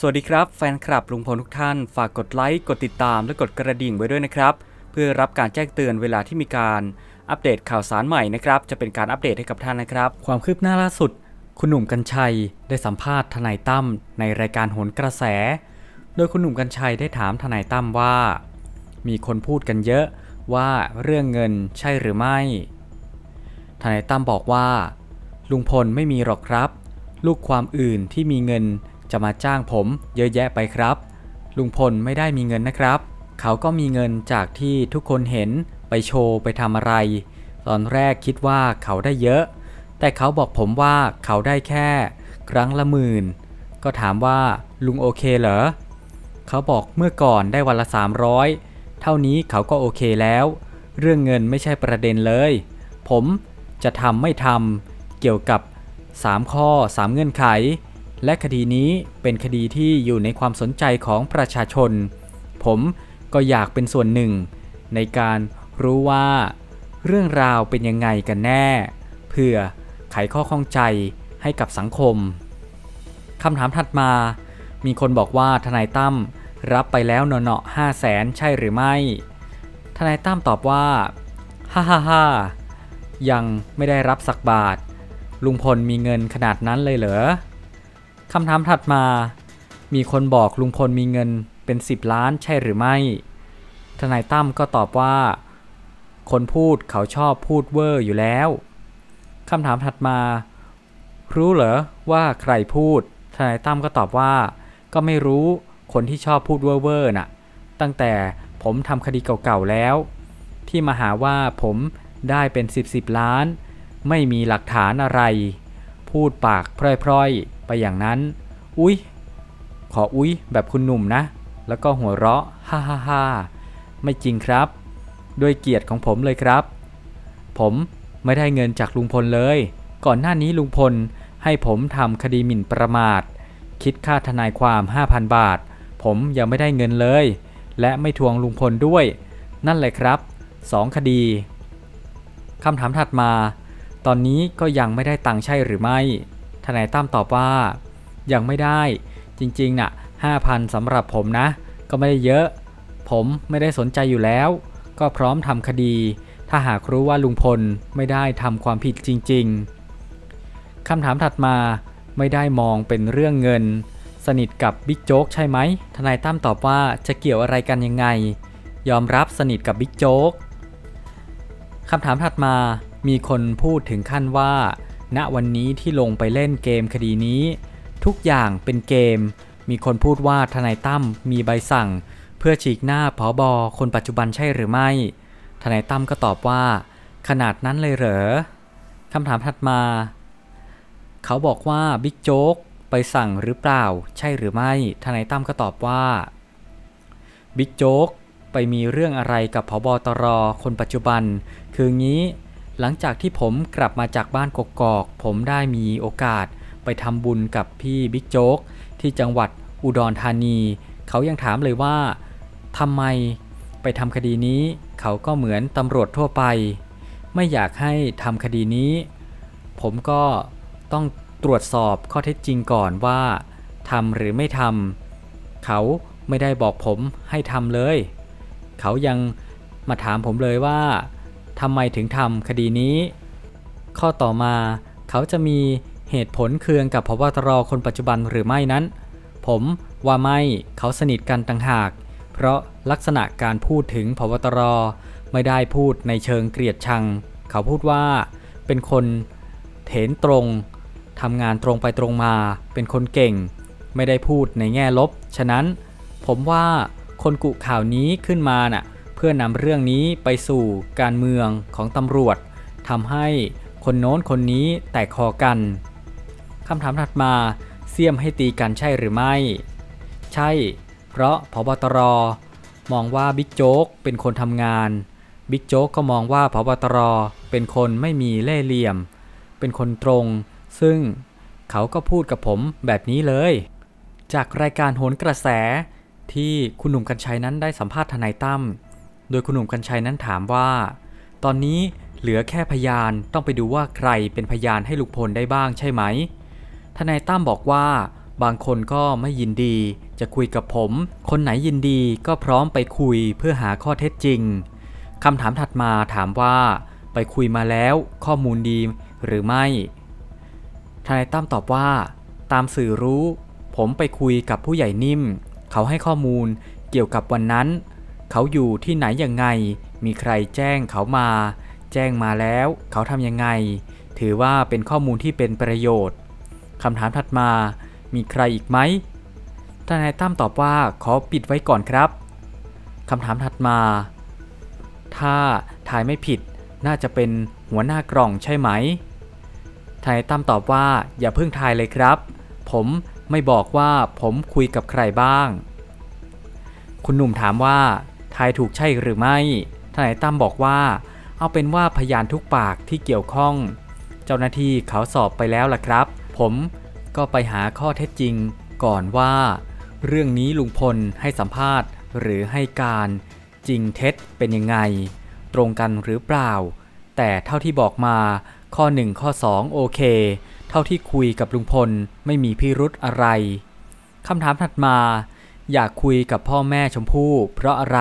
สวัสดีครับแฟนคลับลุงพลทุกท่าน ฝากกดไลค์ กดติดตาม และกดกระดิ่งไว้ด้วยนะครับ เพื่อรับการแจ้งเตือนเวลาที่มีการอัปเดตข่าวสารใหม่นะครับ จะเป็นการอัปเดตให้กับท่านนะครับ ความคืบหน้าล่าสุด คุณหนุ่มกัญชัยได้สัมภาษณ์ทนายตั้มในรายการโหนกระแส โดยคุณหนุ่มกัญชัยได้ถามทนายตั้มว่า มีคนพูดกันเยอะว่าเรื่องเงินใช่หรือไม่ ทนายตั้มบอกว่า ลุงพลไม่มีหรอกครับ ลูกความอื่นที่มีเงิน จะมาจ้างผมเยอะแยะไปครับ ลุงพลไม่ได้มีเงินนะครับ เขาก็มีเงินจากที่ทุกคนเห็นไปโชว์ไปทำอะไร ตอนแรกคิดว่าเขาได้เยอะ แต่เขาบอกผมว่าเขาได้แค่ ครั้งละหมื่น ก็ถามว่าลุงโอเคเหรอ เขาบอกเมื่อก่อนได้วันละ 300 เท่านี้เขาก็โอเคแล้ว เรื่องเงินไม่ใช่ประเด็นเลย ผมจะทำไม่ทำเกี่ยวกับ 3 ข้อ 3 เงื่อนไข และคดีนี้เป็นคดีที่อยู่ในความสนใจของประชาชน ผมก็อยากเป็นส่วนหนึ่ง ในการรู้ว่าเรื่องราวเป็นยังไงกันแน่ เพื่อไขข้อข้องใจให้กับสังคมคำถามถัดมา มีคนบอกว่าทนายตั้มรับไปแล้วเนาะๆห้าแสนใช่หรือไม่ ทนายตั้มตอบว่า ฮ่าฮ่าฮ่ายังไม่ได้รับสักบาท ลุงพลมีเงินขนาดนั้นเลยเหรอ คำถามถัดมา มีคนบอกลุงพลมีเงินเป็น 10 ล้านใช่หรือไม่ ทนายตั้มก็ตอบว่า คนพูดเขาชอบพูดเวอร์อยู่แล้ว คำถามถัดมา รู้เหรอว่าใครพูด ทนายตั้มก็ตอบว่า ก็ไม่รู้คนที่ชอบพูดเวอร์ๆน่ะ ตั้งแต่ผมทำคดีเก่าๆแล้ว ที่มาหาว่าผมได้เป็น 10บสล้าน ไม่มีหลักฐานอะไร พูดปากพร่อยๆ ไปอย่างนั้น อุ๊ย ขออุ๊ยแบบคุณหนุ่มนะ แล้วก็หัวเราะ ฮ่าฮ่าฮ่าไม่จริงครับ ด้วยเกียรติของผมเลยครับ ผมไม่ได้เงินจากลุงพลเลย ก่อนหน้านี้ลุงพลให้ผมทำคดีหมิ่นประมาท คิดค่าทนายความ 5,000 บาท ผมยังไม่ได้เงินเลย และไม่ทวงลุงพลด้วย นั่นแหละครับ2คดีคำถามถัดมา ตอนนี้ก็ยังไม่ได้ตังค์ใช่หรือไม่ ทนายตั้มตอบว่า ยังไม่ได้ จริงๆน่ะ5,000สำหรับผมนะ ก็ไม่ได้เยอะ ผมไม่ได้สนใจอยู่แล้ว ก็พร้อมทำคดี ถ้าหากรู้ว่าลุงพลไม่ได้ทำความผิดจริง ๆคำถามถัดมาไม่ได้มองเป็นเรื่องเงิน สนิทกับบิ๊กโจ๊กใช่ไหมทนายตั้มตอบว่าจะเกี่ยวอะไรกันยังไง ยอมรับสนิทกับบิ๊กโจ๊กคำถามถัดมามีคนพูดถึงขั้นว่า ณวันนี้ที่ลงไปเล่นเกมคดีนี้ ทุกอย่างเป็นเกม มีคนพูดว่าทนายตั้มมีใบสั่ง เพื่อฉีกหน้าผอบอคนปัจจุบันใช่หรือไม่ ทนายตั้มก็ตอบว่า ขนาดนั้นเลยเหรอคำถามถัดมา เขาบอกว่าบิ๊กโจ๊กไปสั่งหรือเปล่า ใช่หรือไม่ ทนายตั้มก็ตอบว่าบิ๊กโจ๊กไปมีเรื่องอะไรกับพบตรคนปัจจุบัน คืองี้ หลังจากที่ผมกลับมาจากบ้านกกอก ผมได้มีโอกาสไปทำบุญกับพี่บิ๊กโจ๊กที่จังหวัดอุดรธานี เขายังถามเลยว่าทำไมไปทำคดีนี้ เขาก็เหมือนตำรวจทั่วไป ไม่อยากให้ทำคดีนี้ ผมก็ต้องตรวจสอบข้อเท็จจริงก่อนว่าทำหรือไม่ทำเขาไม่ได้บอกผมให้ทำเลย เขายังมาถามผมเลยว่า ทำไมถึงทำคดีนี้ ข้อต่อมาเขาจะมีเหตุผลเคืองกับพบตรคนปัจจุบันหรือไม่นั้น ผมว่าไม่เขาสนิทกันต่างหาก เพราะลักษณะการพูดถึงพบตรไม่ได้พูดในเชิงเกลียดชัง เขาพูดว่าเป็นคนเถนตรงทำงานตรงไปตรงมา เป็นคนเก่ง ไม่ได้พูดในแง่ลบ ฉะนั้น ผมว่าคนกุข่าวนี้ขึ้นมาน่ะ เพื่อนำเรื่องนี้ไปสู่การเมืองของตำรวจทำให้คนโน้นคนนี้แตกคอกันคำถามถัดมาเสี่ยมให้ตีกันใช่หรือไม่ ใช่ เพราะพบตรมองว่าบิ๊กโจ๊กเป็นคนทำงาน บิ๊กโจ๊กก็มองว่าพบตรเป็นคนไม่มีเล่ห์เหลี่ยม เป็นคนตรง ซึ่งเขาก็พูดกับผมแบบนี้เลย จากรายการโหนกระแสที่คุณหนุ่มกัญชัยนั้นได้สัมภาษณ์ทนายตั้ม โดยคุณหนุ่มกัญชัยนั้นถามว่า ตอนนี้เหลือแค่พยานต้องไปดูว่าใครเป็นพยานให้ลุงพลได้บ้างใช่ไหม ทนายตั้มบอกว่า บางคนก็ไม่ยินดี จะคุยกับผม คนไหนยินดีก็พร้อมไปคุยเพื่อหาข้อเท็จจริงคำถามถัดมาถามว่า ไปคุยมาแล้วข้อมูลดีหรือไม่ ทนายตั้มตอบว่า ตามสื่อรู้ ผมไปคุยกับผู้ใหญ่นิ่ม เขาให้ข้อมูลเกี่ยวกับวันนั้น เขาอยู่ที่ไหนยังไง มีใครแจ้งเขามา แจ้งมาแล้วเขาทำยังไง ถือว่าเป็นข้อมูลที่เป็นประโยชน์คำถามถัดมา มีใครอีกไหมทนายตั้มตอบว่าขอปิดไว้ก่อนครับคำถามถัดมา ถ้าทายไม่ผิดน่าจะเป็นหัวหน้ากล่องใช่ไหมทนายตั้มตอบว่าอย่าเพิ่งทายเลยครับ ผมไม่บอกว่าผมคุยกับใครบ้าง คุณหนุ่มถามว่า ทายถูกใช่หรือไม่ทนายตั้มบอกว่า เอาเป็นว่าพยานทุกปากที่เกี่ยวข้อง เจ้าหน้าที่เขาสอบไปแล้วล่ะครับ ผมก็ไปหาข้อเท็จจริงก่อนว่า เรื่องนี้ลุงพลให้สัมภาษณ์หรือให้การจริงเท็จเป็นยังไง ตรงกันหรือเปล่า แต่เท่าที่บอกมาข้อ 1 ข้อ 2 โอเค เท่าที่คุยกับลุงพลไม่มีพิรุธอะไรคำถามถัดมา อยากคุยกับพ่อแม่ชมพู่เพราะอะไร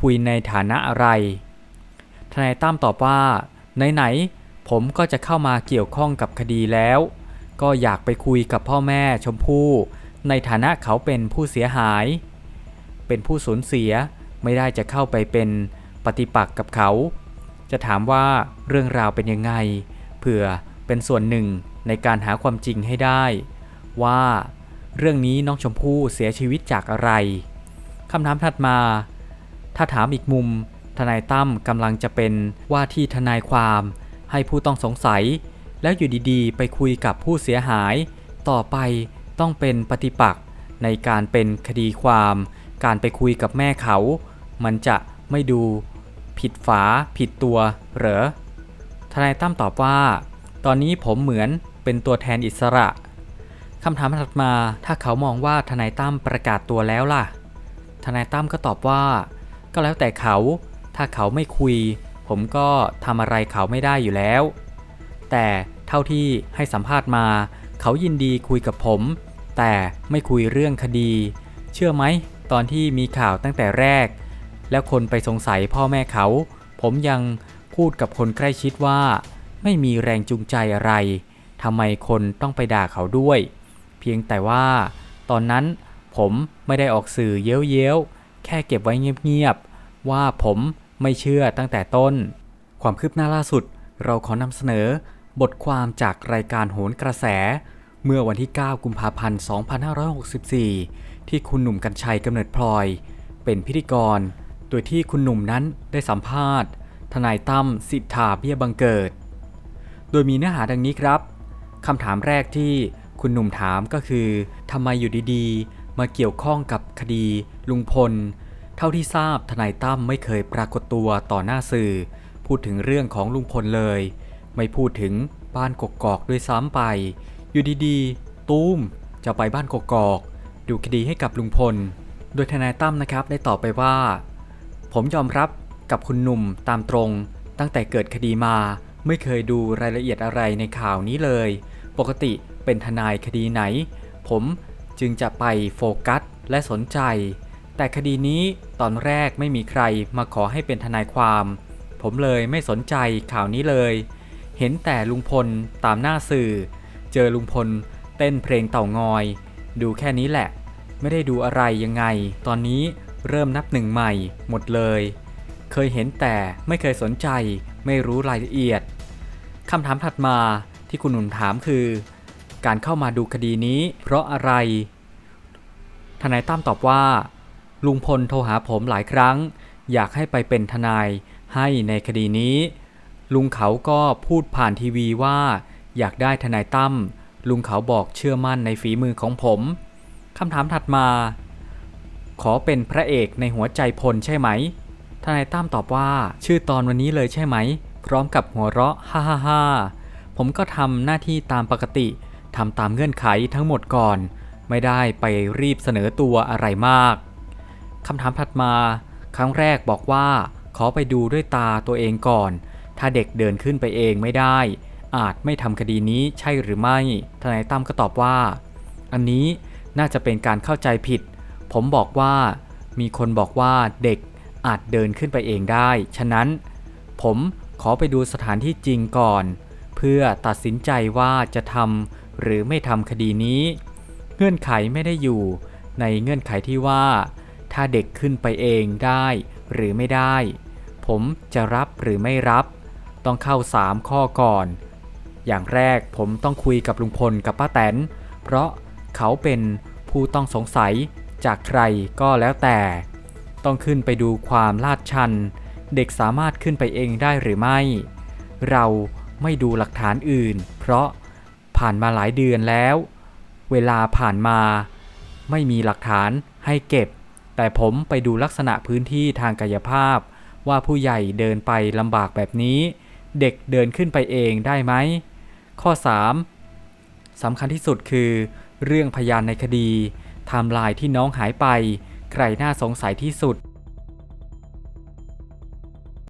คุยในฐานะอะไร ทนายตั้มตอบว่าไหนๆผมก็จะเข้ามาเกี่ยวข้องกับคดีแล้ว ก็อยากไปคุยกับพ่อแม่ชมพู่ในฐานะเขาเป็นผู้เสียหาย เป็นผู้สูญเสียไม่ได้จะเข้าไปเป็นปฏิปักษ์กับเขา จะถามว่าเรื่องราวเป็นยังไง เผื่อเป็นส่วนหนึ่งในการหาความจริงให้ได้ ว่า เรื่องนี้น้องชมพู่เสียชีวิตจากอะไรคำถามถัดมา ถ้าถามอีกมุม ทนายตั้มกำลังจะเป็นว่าที่ทนายความให้ผู้ต้องสงสัย แล้วอยู่ดีๆ ไปคุยกับผู้เสียหาย ต่อไปต้องเป็นปฏิปักษ์ในการเป็นคดีความ การไปคุยกับแม่เขา มันจะไม่ดู ผิดฝา ผิดตัว เหรอ ทนายตั้มตอบว่า ตอนนี้ผมเหมือนเป็นตัวแทนอิสระ คำถามถัดมาถ้าเขามองว่าทนายตั้มประกาศตัวแล้วล่ะ ทนายตั้มก็ตอบว่า ก็แล้วแต่เขา ถ้าเขาไม่คุย ผมก็ทำอะไรเขาไม่ได้อยู่แล้ว แต่เท่าที่ให้สัมภาษณ์มา เขายินดีคุยกับผม แต่ไม่คุยเรื่องคดี เชื่อไหมตอนที่มีข่าวตั้งแต่แรก แล้วคนไปสงสัยพ่อแม่เขา ผมยังพูดกับคนใกล้ชิดว่า ไม่มีแรงจูงใจอะไรทำไมคนต้องไปด่าเขาด้วย เพียงแต่ว่า ตอนนั้นผมไม่ได้ออกสื่อเย้ยวๆ แค่เก็บไว้เงียบๆ ว่าผมไม่เชื่อตั้งแต่ต้น ความคืบหน้าล่าสุด เราขอนำเสนอ บทความจากรายการโหนกระแส เมื่อวันที่ 9 กุมภาพันธ์ 2564 ที่คุณหนุ่มกัญชัยกำเนิดพลอย เป็นพิธีกร โดยที่คุณหนุ่มนั้นได้สัมภาษณ์ ทนายตั้มสิทธาเบี้ยบังเกิด โดยมีเนื้อหาดังนี้ครับคำถามแรกที่ คุณหนุ่มถามก็คือทำไมอยู่ดีๆ มาเกี่ยวข้องกับคดี ลุงพล เท่าที่ทราบทนายตั้มไม่เคยปรากฏตัวต่อหน้าสื่อ พูดถึงเรื่องของลุงพลเลย ไม่พูดถึงบ้านกกอกด้วยซ้ำไป อยู่ดีๆ ตูมจะไปบ้านกกอก ดูคดีให้กับลุงพล โดยทนายตั้มนะครับได้ตอบไปว่า ผมยอมรับกับคุณหนุ่มตามตรง ตั้งแต่เกิดคดีมาไม่เคยดูรายละเอียดอะไรในข่าวนี้เลย ปกติ เป็นทนายคดีไหน ผมจึงจะไปโฟกัสและสนใจ แต่คดีนี้ตอนแรกไม่มีใครมาขอให้เป็นทนายความ ผมเลยไม่สนใจข่าวนี้เลย เห็นแต่ลุงพลตามหน้าสื่อ เจอลุงพลเต้นเพลงเต่างอย ดูแค่นี้แหละ ไม่ได้ดูอะไรยังไง ตอนนี้เริ่มนับหนึ่งใหม่หมดเลย เคยเห็นแต่ไม่เคยสนใจ ไม่รู้รายละเอียดคำถามถัดมาที่คุณหนุ่มถามคือ การเข้ามาดูคดีนี้เพราะอะไร ทนายตั้มตอบว่า ลุงพลโทรหาผมหลายครั้ง อยากให้ไปเป็นทนายให้ในคดีนี้ ลุงเขาก็พูดผ่านทีวีว่า อยากได้ทนายตั้มลุงเขาบอกเชื่อมั่นในฝีมือของผมคำถามถัดมา ขอเป็นพระเอกในหัวใจพลใช่ไหม ทนายตั้มตอบว่าชื่อตอนวันนี้เลยใช่ไหม พร้อมกับหัวเราะฮ่าฮ่าฮ่าผมก็ทำหน้าที่ตามปกติ ทำตามเงื่อนไขทั้งหมดก่อน ไม่ได้ไปรีบเสนอตัวอะไรมากคำถามถัดมา ครั้งแรกบอกว่า ขอไปดูด้วยตาตัวเองก่อน ถ้าเด็กเดินขึ้นไปเองไม่ได้ อาจไม่ทำคดีนี้ใช่หรือไม่ทนายตั้มก็ตอบว่า อันนี้น่าจะเป็นการเข้าใจผิด ผมบอกว่า มีคนบอกว่าเด็กอาจเดินขึ้นไปเองได้ ฉะนั้น ผมขอไปดูสถานที่จริงก่อน เพื่อตัดสินใจว่าจะทำ หรือไม่ทำคดีนี้ เงื่อนไขไม่ได้อยู่ ในเงื่อนไขที่ว่า ถ้าเด็กขึ้นไปเองได้หรือไม่ได้ ผมจะรับหรือไม่รับ ต้องเข้า 3 ข้อก่อน อย่างแรกผมต้องคุยกับลุงพลกับป้าแตน เพราะเขาเป็นผู้ต้องสงสัยจากใครก็แล้วแต่ ต้องขึ้นไปดูความลาดชัน เด็กสามารถขึ้นไปเองได้หรือไม่ เราไม่ดูหลักฐานอื่น เพราะ ผ่านมาหลายเดือนแล้ว เวลาผ่านมา ไม่มีหลักฐานให้เก็บ แต่ผมไปดูลักษณะพื้นที่ทางกายภาพ ว่าผู้ใหญ่เดินไปลำบากแบบนี้ เด็กเดินขึ้นไปเองได้ไหม ข้อ 3สำคัญที่สุดคือ เรื่องพยานในคดีไทม์ไลน์ที่น้องหายไป ใครน่าสงสัยที่สุด